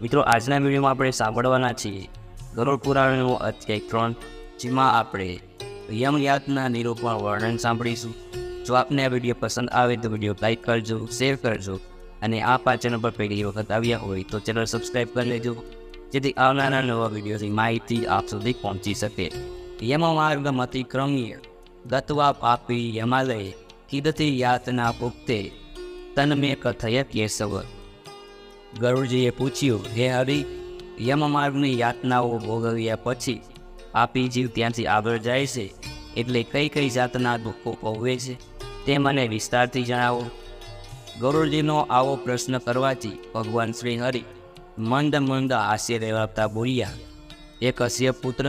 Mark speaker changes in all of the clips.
Speaker 1: મિત્રો, આજના વિડીયોમાં આપણે સાંભળવાના છીએ ગરુડ પુરાણનો અધ્યાય ત્રણ, જેમાં આપણે યમયાતના નિરૂપણ વર્ણન સાંભળીશું. જો આપને આ વીડિયો પસંદ આવે તો વીડિયો લાઇક કરજો, શેર કરજો અને આ પાંચ ચેનલ પર પહેલી વખત આવ્યા હોય તો ચેનલ સબસ્ક્રાઈબ કરી લેજો, જેથી આવનારા નવા વિડીયોની માહિતી આપ સુધી પહોંચી શકે. યમ માર્ગમતી ક્રમ્ય ગત્વા પાપી યમાલય કિદતી યાતના પુક્તે તન મેં કથય કેશવ. ગરુડજીએ પૂછ્યું, હે હરિ યમ માર્ગની યાતનાઓ ભોગવ્યા પછી પાપી જીવ ત્યાંથી આગળ જાય છે? એટલે કઈ કઈ જાતના દુઃખો ભોગવે છે? તે મને વિસ્તારથી જણાવો. ગરુડજીનો આવો પ્રશ્ન કરવાથી ભગવાન શ્રી હરિ મંદ મંદ હાસ્ય રેવાતા બોલ્યા એ કશ્યપ પુત્ર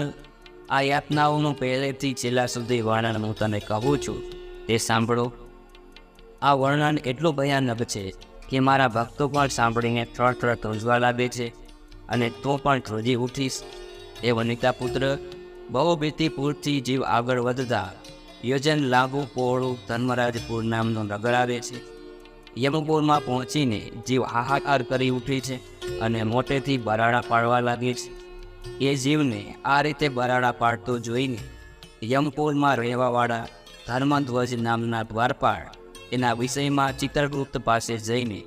Speaker 1: આ યાતનાઓનું પહેલેથી છેલ્લા સુધી વર્ણન હું તને કહું છું, તે સાંભળો. આ વર્ણન એટલું ભયાનક છે કે મારા ભક્તો પણ સાંભળીને ત્રણ ત્રણ ધ્રુજવા લાગે છે અને તો પણ ધ્રુજી ઉઠીશ. એ વનિતા પુત્ર, બહુ ભીતિપુરથી જીવ આગળ વધતા યોજન લાંબુ પહોળું ધર્મરાજપુર નામનો નગર આવે છે. યમપુરમાં પહોંચીને જીવ હાહાકાર કરી ઉઠી છે અને મોટેથી બરાડા પાડવા લાગે છે. એ જીવને આ રીતે બરાડા પાડતો જોઈને યમપુરમાં રહેવાવાળા ધર્મધ્વજ નામના દ્વારપાળ એના વિષયમાં ચિત્રગુપ્ત પાસે જઈને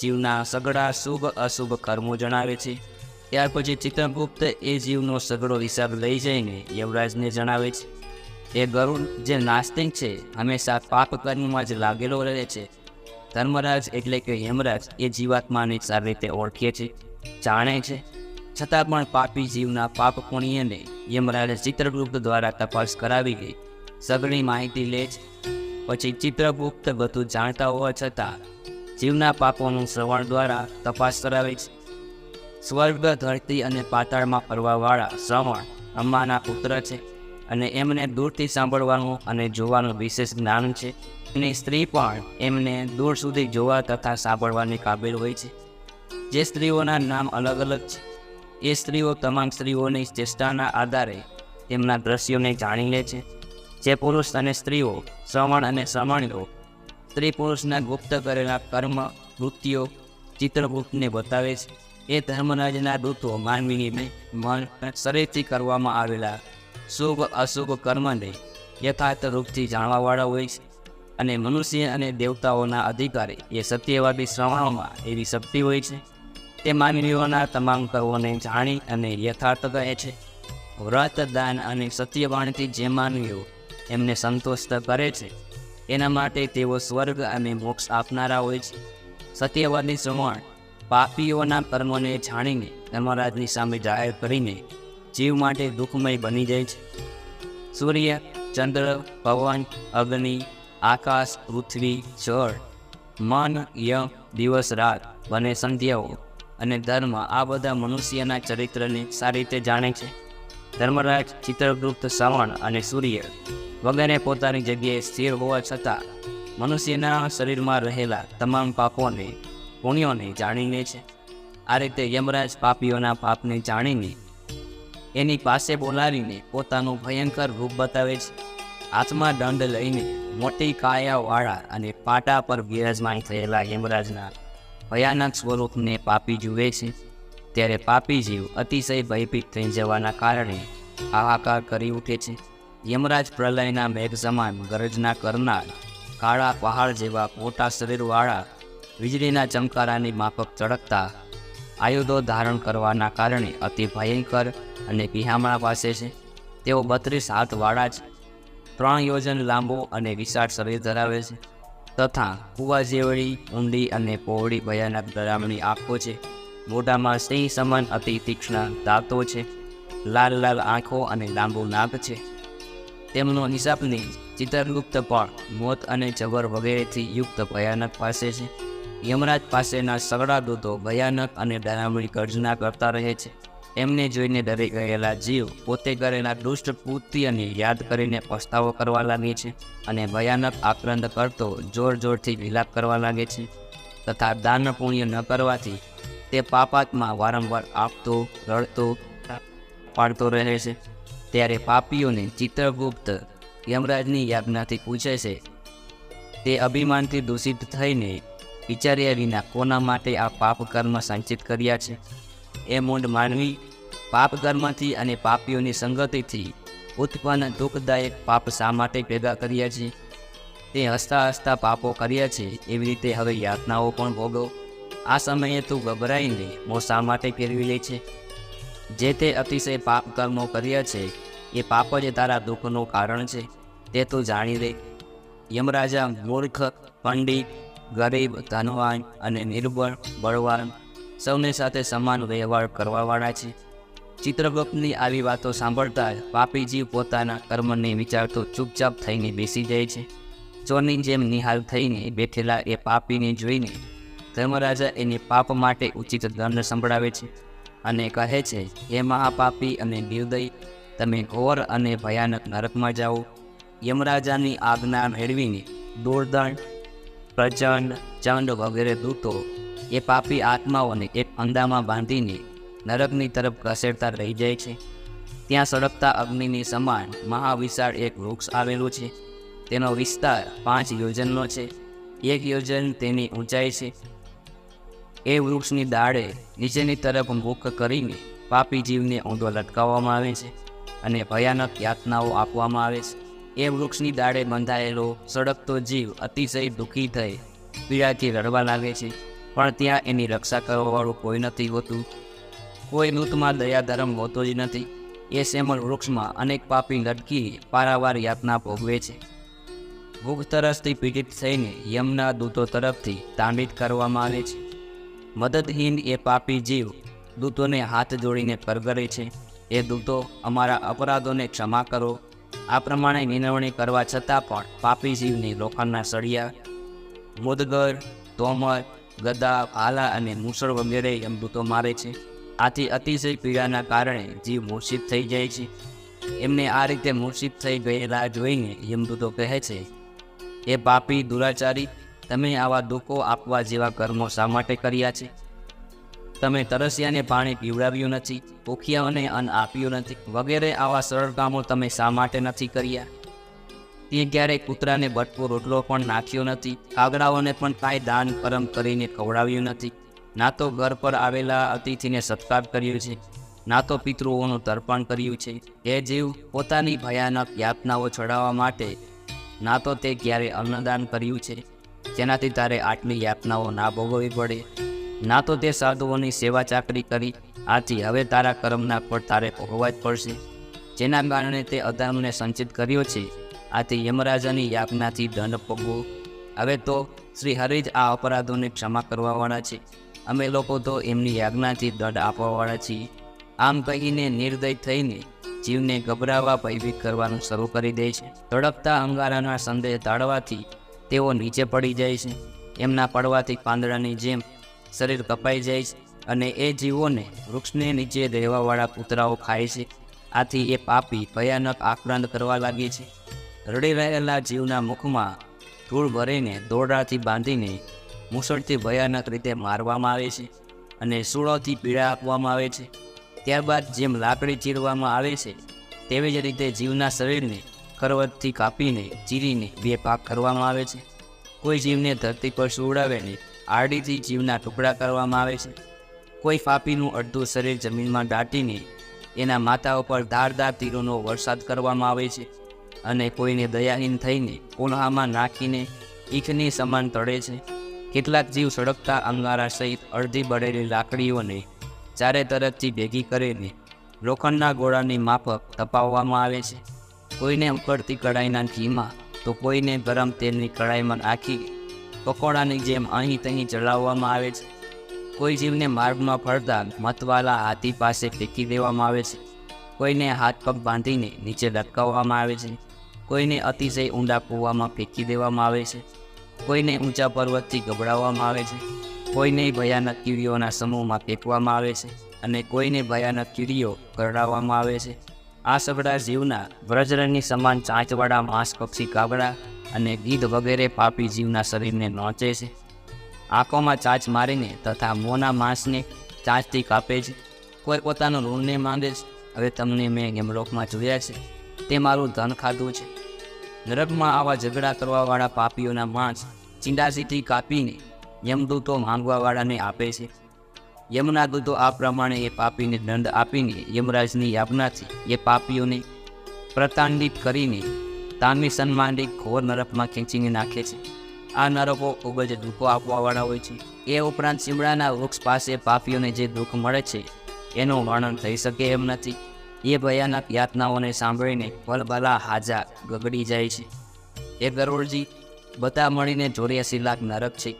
Speaker 1: જીવના સગડા શુભ અશુભ કર્મો જણાવે છે. ત્યાર પછી ચિત્રગુપ્ત એ જીવનો સગડો હિસાબ લઈ જઈને યવરાજને જણાવે છે એ ગરુડ, જે નાસ્તિક છે, હંમેશા પાપ કર્મમાં જ લાગેલો રહે છે. ધર્મરાજ એટલે કે યમરાજ એ જીવાત્માને સારી રીતે ઓળખે છે, જાણે છે. છતાં પણ પાપી જીવના પાપ પુણ્યને યમરાજે ચિત્રગુપ્ત દ્વારા તપાસ કરાવી ગઈ સગળી માહિતી લે છે. પછી ચિત્રગુપ્ત બધું જાણતા હોવા છતાં જીવના પાપોનું શ્રવણ દ્વારા તપાસ કરાવે છે. સ્વર્ગ ધરતી અને પાતાળમાં ફરવાવાળા શ્રવણ અમ્માના પુત્ર છે અને એમને દૂરથી સાંભળવાનું અને જોવાનું વિશેષ જ્ઞાન છે. અને સ્ત્રી પણ એમને દૂર સુધી જોવા તથા સાંભળવાની કાબિલ હોય છે. જે સ્ત્રીઓના નામ અલગ અલગ છે. એ સ્ત્રીઓ તમામ સ્ત્રીઓની ચેષ્ટાના આધારે તેમના દ્રશ્યોને જાણી લે છે. જે પુરુષ અને સ્ત્રીઓ, શ્રવણ અને શ્રવણીઓ સ્ત્રી પુરુષના ગુપ્ત કરેલા કર્મ, વૃત્તિઓ, ચિત્રગુપ્તને બતાવે છે. એ ધર્મરાજના દૂતો માનવીની મન શરીરથી કરવામાં આવેલા શુભ, અશુભ કર્મને યથાર્થ રૂપથી જાણવાવાળા હોય છે અને મનુષ્ય અને દેવતાઓના અધિકારી એ સત્યવાદી શ્રવણોમાં એવી શક્તિ હોય છે. તે માનવીઓના તમામ કર્મોને જાણી અને યથાર્થ કહે છે. વ્રત, દાન અને સત્યવાણીથી જે માનવીઓ એમને સંતોષ કરે છે. એના માટે તેઓ સ્વર્ગ અને મોક્ષ આપનારા હોય છે સત્યવાદની શ્રવણ પાપીઓના કર્મોને જાણીને ધર્મરાજની સામે જાહેર કરીને જીવ માટે દુઃખમય બની જાય છે. સૂર્ય, ચંદ્ર, પવન, અગ્નિ, આકાશ, પૃથ્વી, જળ, મન, યમ, દિવસ, રાત બને સંધ્યાઓ અને ધર્મ આ બધા મનુષ્યના ચરિત્રને સારી રીતે જાણે છે. ધર્મરાજ ચિત્રગુપ્ત શ્રવણ અને સૂર્ય વગેરે પોતાની જગ્યાએ સ્થિર હોવા છતાં મનુષ્યના શરીરમાં રહેલા તમામ પાપોને, પુણ્યોને જાણી લે છે. આ રીતે યમરાજ પાપીઓના પાપને જાણીને એની પાસે બોલાવીને પોતાનું ભયંકર રૂપ બતાવે છે. હાથમાં દંડ લઈને મોટી કાયાવાળા અને પાટા પર બિરાજમાન થયેલા યમરાજના ભયાનક સ્વરૂપને પાપી જુએ છે. ત્યારે પાપી જીવ અતિશય ભયભીત થઈ જવાના કારણે હાહાકાર કરી ઉઠે છે. યમરાજ પ્રલયના મેઘ સમાન ગરજના કરનાર, કાળા પહાડ જેવા મોટા શરીરવાળા, વીજળીના ચમકારાની માફક ચળકતા આયુધો ધારણ કરવાના કારણે અતિ ભયંકર અને પિહામણા પાસે છે. તેઓ બત્રીસ હાથવાળા છે ત્રણ યોજન લાંબો અને વિશાળ શરીર ધરાવે છે તથા કુવા જેવડી, ઊંડી અને પહોળી ભયાનક ડરામણી આંખો છે. મોઢામાં સિંહ સમાન અતિ તીક્ષ્ણ દાંતો છે. લાલ લાલ આંખો અને લાંબુ નાક છે. તેમનો હિસાબની ચિત્રગુપ્ત પણ મોત અને જબર વગેરેથી યુક્ત ભયાનક પાસે છે. યમરાજ પાસેના સગડા દૂતો ભયાનક અને ડરામણી ગર્જના કરતા રહે છે. એમને જોઈને ડરી ગયેલા જીવ પોતે કરેલા દુષ્ટ કૃત્યને યાદ કરીને પસ્તાવો કરવા લાગે છે અને ભયાનક આક્રંદ કરતો જોર જોરથી વિલાપ કરવા લાગે છે. તથા દાન પુણ્ય ન કરવાથી તે પાપાત્મા વારંવાર આપતો, રડતો, પાડતો રહે છે. ત્યારે પાપીઓને ચિત્રગુપ્ત યમરાજની યાજ્ઞાથી પૂછે છે, તે અભિમાનથી દૂષિત થઈને વિચાર્યા વિના કોના માટે આ પાપ કર્મ સંચિત કર્યા છે? એ મૂંડ માનવી પાપ કર્મથી અને પાપીઓની સંગતિથી ઉત્પન્ન દુઃખદાયક પાપ શા માટે ભેગા કર્યા છે? તે હસતા હસતા પાપો કર્યા છે એવી રીતે હવે યાતનાઓ પણ ભોગવ આ સમયે તું ગભરાઈને મો શા માટે ફેરવી લે છે. જે તે અતિશય પાપ કર્મો કર્યા છે, એ પાપ જ તારા દુઃખનું કારણ છે, તે તું જાણી લે. યમરાજા મૂર્ખ, પંડિત, ગરીબ, ધનવાન અને નિર્બળ, બળવાન સૌને સાથે સમાન વ્યવહાર કરવાવાળા છે. ચિત્રગુપ્તની આવી વાતો સાંભળતા પાપી જીવ પોતાના કર્મને વિચારતો ચૂપચાપ થઈને બેસી જાય છે. ચોરની જેમ નિહાલ થઈને બેઠેલા એ પાપીને જોઈને ધર્મરાજા એને પાપ માટે ઉચિત દંડ સંભળાવે છે અને કહે છે, હે મહાપાપી અને નિર્દય, તમે ઘોર અને ભયાનક નરકમાં જાઓ. યમરાજાની આજ્ઞા મેળવીને દોરદંડ, પ્રચંડ, ચંડ વગેરે દૂતો એ પાપી આત્માઓને એક અંદામાં બાંધીને નરકની તરફ ઘસેડતા રહી જાય છે. ત્યાં સળગતા અગ્નિની સમાન મહાવિશાળ એક વૃક્ષ આવેલું છે. તેનો વિસ્તાર પાંચ યોજનનો છે. એક યોજન તેની ઊંચાઈ છે. એ વૃક્ષની દાળે નીચેની તરફ મુખ કરીને પાપી જીવને ઊંધો લટકાવવામાં આવે છે અને ભયાનક યાતનાઓ આપવામાં આવે છે. એ વૃક્ષની દાળે બંધાયેલો સળગતો જીવ અતિશય દુઃખી થઈ પીડાથી રડવા લાગે છે. પણ ત્યાં એની રક્ષા કરવાવાળું કોઈ નથી હોતું. કોઈ મૃતમાં દયા ધર્મ હોતો જ નથી. એ સેમલ વૃક્ષમાં અનેક પાપી લટકી પારાવાર યાતના ભોગવે છે. ભૂખ તરસથી પીડિત થઈને યમના દૂતો તરફથી તાંડિત કરવામાં આવે છે. મદદહીન એ પાપી જીવ. દૂતોને હાથ જોડીને કરગરે છે. એ દૂતો, અમારા અપરાધોને ક્ષમા કરો. આ પ્રમાણે વિનવણી કરવા છતાં પણ પાપી જીવની લોખંડના સળિયા, મુદગર, તોમર, ગદા આલા અને મૂસળ વગેરે યમદૂતો મારે છે. આથી અતિશય પીડાના કારણે જીવ મૂર્છિત થઈ જાય છે. એમને આ રીતે મૂર્છિત થઈ ગયેલા જોઈને યમદૂતો કહે છે એ પાપી, દુરાચારી તમે આવા દુઃખો આપવા જેવા કર્મો શા માટે કર્યા છે? તમે તરસ્યાને પાણી પીવડાવ્યું નથી, ભૂખ્યાઓને અન્ન આપ્યું નથી, વગેરે આવા સરળ કામો તમે શા માટે નથી કર્યા? તે ક્યારેય કૂતરાને બટકો, રોટલો પણ નાખ્યો નથી કાગડાઓને પણ કાંઈ દાન, કરમ કરીને ખવડાવ્યું નથી. ના તો ઘર પર આવેલા અતિથિને સત્કાર કર્યો છે, ના તો પિતૃઓનું તર્પણ કર્યું છે. એ જીવ, પોતાની ભયાનક યાતનાઓ છોડાવવા માટે, ના તો તે ક્યારે અન્નદાન કર્યું છે? જેનાથી તારે આટલી યાતનાઓ ના ભોગવવી પડે. ના તો તે સાધુઓની સેવા ચાકરી કરી, આથી હવે તારા કર્મના ફળ તારે ભોગવવા જ પડશે. જેના કારણે તે અધર્મને સંચિત કર્યો છે. આથી યમરાજાની યાજ્ઞાથી દંડ ભોગવો. હવે તો શ્રી હરિ જ આ અપરાધોને ક્ષમા કરવાવાળા છે. અમે લોકો તો એમની યાજ્ઞાથી દંડ આપવાવાળા છીએ. આમ કહીને નિર્દય થઈને જીવને ગભરાવા ભયભીત કરવાનું શરૂ કરી દે છે. તડપતા અંગારાના સંદેહ તાળવાથી તેઓ નીચે પડી જાય છે. એમના પડવાથી પાંદડાની જેમ શરીર કપાઈ જાય છે અને એ જીવોને વૃક્ષને નીચે રહેવાવાળા કૂતરાઓ ખાય છે. આથી એ પાપી ભયાનક આક્રાંત કરવા લાગે છે. રડી રહેલા જીવના મુખમાં ધૂળ ભરીને દોરડાથી બાંધીને મુસળથી ભયાનક રીતે મારવામાં આવે છે અને સૂળોથી પીડા આપવામાં આવે છે. ત્યારબાદ જેમ લાકડી ચીરવામાં આવે છે, તેવી જ રીતે જીવના શરીરને કરવતથી કાપીને, ચીરીને બે ભાગ કરવામાં આવે છે. કોઈ જીવને ધરતી પર સુવડાવીને આરડીથી જીવના ટુકડા કરવામાં આવે છે. કોઈ ફાપીનું અડધું શરીર જમીનમાં દાટીને એના માથા ઉપર ધારદાર તીરોનો વરસાદ કરવામાં આવે છે અને કોઈને દયાહીન થઈને કોલ્હામાં નાખીને ઈખની સમાન તળે છે. કેટલાક જીવ સળગતા અંગારા સહિત અડધી બળેલી લાકડીઓને ચારે તરફથી ભેગી કરીને લોખંડના ગોળાની માફક તપાવવામાં આવે છે. કોઈને ઉકળતી કડાઈના ઘીમાં, તો કોઈને ગરમ તેલની કઢાઈમાં નાખી, પકોડાની જેમ અહીં તહીં ચડાવવામાં આવે છે. કોઈ જીવને માર્ગમાં ફરતા મતવાલા હાથી પાસે ફેંકી દેવામાં આવે છે. કોઈને હાથ પગ બાંધીને નીચે લટકાવવામાં આવે છે. કોઈને અતિશય ઊંડા કૂવામાં ફેંકી દેવામાં આવે છે. કોઈને ઊંચા પર્વતથી ગભરાવવામાં આવે છે. કોઈને ભયાનક કીડીઓના સમૂહમાં ફેંકવામાં આવે છે. અને કોઈને ભયાનક કીડીઓ કરડાવવામાં આવે છે. આ સગડા જીવના વ્રજરની સમાન ચાંચવાળા માંસ પક્ષી કાગડા અને ગીધ વગેરે પાપી જીવના શરીરને નોંચે છે. આંખોમાં ચાંચ મારીને તથા મોંના માંસને ચાંચથી કાપે છે. કોઈ પોતાનું ઋણને માંગે છે. હવે તમને મેં યમલોકમાં જોયા છે. તે મારું ધન ખાધું છે. નરકમાં આવા ઝઘડા કરવાવાળા પાપીઓના માંસ ચિંડાસીથી કાપીને યમદૂતો માંગવાવાળાને આપે છે. યમના દૂતો આ પ્રમાણે એ પાપીને દંડ આપીને યમરાજની યાજ્ઞાથી એ પાપીઓને પ્રતાંડિત કરીને તામી સન્માનિત ઘોર નરકમાં ખેંચીને નાખે છે. આ નરકો ખૂબ જ દુઃખો આપવાવાળા હોય છે. એ ઉપરાંત ચીમડાના વૃક્ષ પાસે પાપીઓને જે દુઃખ મળે છે, એનું વર્ણન થઈ શકે એમ નથી. એ ભયાનક યાતનાઓને સાંભળીને ભલભલા હાજા ગગડી જાય છે. એ ગરોળજી બધા મળીને ચોર્યાસી લાખ નરક છે.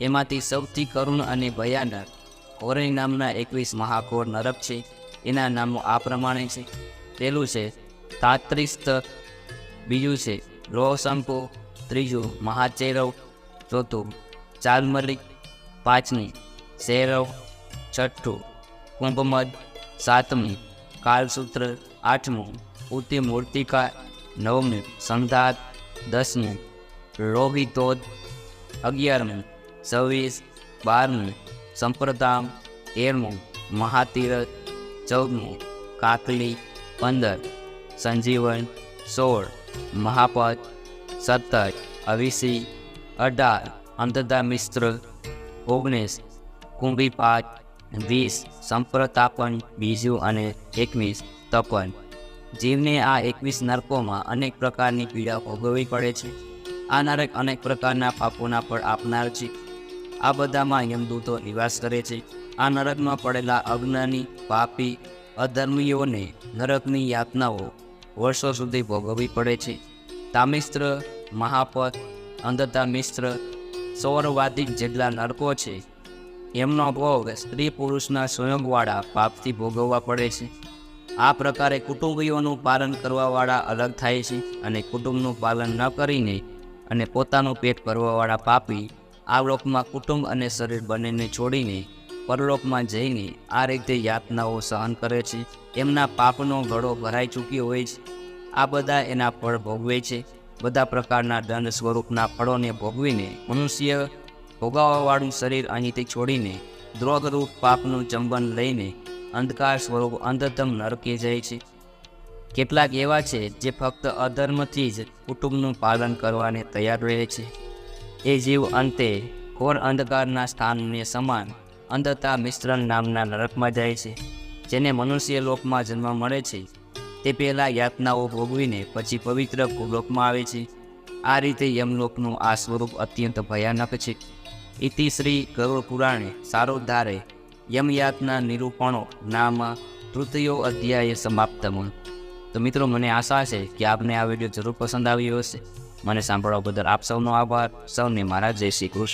Speaker 1: એમાંથી સૌથી કરુણ અને ભયાનક ઓરઈ નામના એકવીસ મહાકોર નરક છે. એના નામો આ પ્રમાણે છે. પહેલું છે, તાત્રિસ્ત, બીજું છે રોશંકો ત્રીજું મહાચેરવ, ચોથું ચાલમલિક, પાંચમી શેરવ, છઠ્ઠું કુંભમદ, સાતમી કાલસૂત્ર આઠમું ઉતિ મૂર્તિકા નવમી સંધાત, દસમી રોહિતોદ અગિયારમી છવ્વીસ બારમું સંપ્રદામ તેરમું મહાતીરથ, ચૌદમું, કાકલી, પંદર, સંજીવન, સોળ, મહાપદ, સત્તર, અવિસી, અઢાર અંતદા મિશ્ર ઓગણીસ કુંભીપાઠ વીસ, સંપ્રતાપન, બીજું અને એકવીસ, તપન. જીવને આ એકવીસ નરકોમાં અનેક પ્રકારની પીડા ભોગવવી પડે છે. આ નરક અનેક પ્રકારના પાપોના પણ આપનાર છે. આ બધામાં યમદૂતો નિવાસ કરે છે. આ નરકમાં પડેલા અજ્ઞાની, પાપી, અધર્મીઓને નરકની યાતનાઓ વર્ષો સુધી ભોગવવી પડે છે. તામિસ્ત્ર, મહાપત અંધતા મિશ્ર સૌરવાદિક જેટલા નરકો છે, એમનો ભોગ સ્ત્રી પુરુષના સંયોગવાળા પાપથી ભોગવવા પડે છે. આ પ્રકારે કુટુંબીઓનું પાલન કરવાવાળા અલગ થાય છે અને કુટુંબનું પાલન ન કરીને અને પોતાનું પેટ ભરવાવાળા પાપી આ લોકમાં કુટુંબ અને શરીર બંનેને છોડીને પરલોકમાં જઈને આ રીતે યાતનાઓ સહન કરે છે. એમના પાપનો ઘડો ભરાઈ ચૂક્યો હોય છે. આ બધા એના ફળ ભોગવે છે. બધા પ્રકારના દંડ સ્વરૂપના ફળોને ભોગવીને મનુષ્ય ભોગાવવાવાળું શરીર અહીંથી છોડીને દ્રોગરૂપ પાપનું ચંબન લઈને અંધકાર સ્વરૂપ અંધતમ નરકે જાય છે. કેટલાક એવા છે જે ફક્ત અધર્મથી જ કુટુંબનું પાલન કરવાને તૈયાર રહે છે. એ જીવ અંતે ઘોર અંધકારના સ્થાનને સમાન અંધતા મિશ્રણ નામના નરકમાં જાય છે, જેને મનુષ્ય લોકમાં જન્મ મળે છે. તે પહેલાં યાતનાઓ ભોગવીને પછી પવિત્ર ભૂલોકમાં આવે છે. આ રીતે યમલોકનું આ સ્વરૂપ અત્યંત ભયાનક છે. ઇતિ શ્રી ગરુડ પુરાણે સારોદ્ધારે યમયાતના નિરૂપણો નામ તૃતીયો અધ્યાય સમાપ્તમ તો મિત્રો, મને આશા છે કે આપને આ વીડિયો જરૂર પસંદ આવ્યો હશે. મને સાંભળવા બદલ આપ સૌનો આભાર. સૌને મારા જય શ્રી કૃષ્ણ.